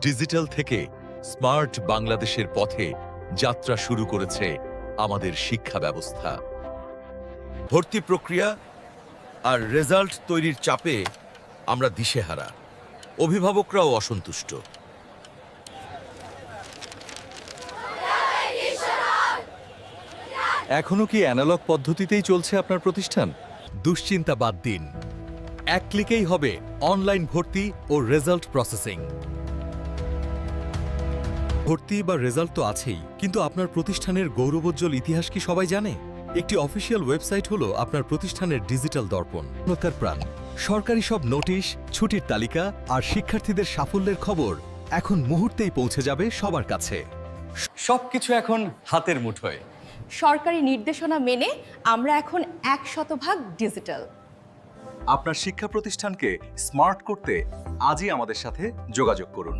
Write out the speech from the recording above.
Digital থেকে smart বাংলাদেশের পথে যাত্রা শুরু করেছে আমাদের শিক্ষা ব্যবস্থা। ভর্তি প্রক্রিয়া আর রেজাল্ট তৈরির চাপে আমরা দিশেহারা। অভিভাবকরাও অসন্তুষ্ট। এখনও কি অ্যানালগ পদ্ধতিতেই চলছে আপনার প্রতিষ্ঠান? দুশ্চিন্তা বাদ দিন। এক ক্লিকেই হবে অনলাইন ভর্তি ও রেজাল্ট প্রসেসিং। ভর্তি বা রেজাল্ট তো আছেই কিন্তু আপনার প্রতিষ্ঠানের গৌরবোজ্জ্বল ইতিহাস কি সবাই জানে? একটি অফিসিয়াল ওয়েবসাইট হলো আপনার প্রতিষ্ঠানের ডিজিটাল দর্পণ প্রাণ। সরকারি সব নোটিশ ছুটির তালিকা আর শিক্ষার্থীদের সাফল্যের খবর এখন মুহূর্তেই পৌঁছে যাবে সবার কাছে। সবকিছু এখন হাতের মুঠোয়। সরকারি নির্দেশনা মেনে আমরা এখন এক শতভাগ ডিজিটাল। আপনার শিক্ষা প্রতিষ্ঠানকে স্মার্ট করতে আজই আমাদের সাথে যোগাযোগ করুন।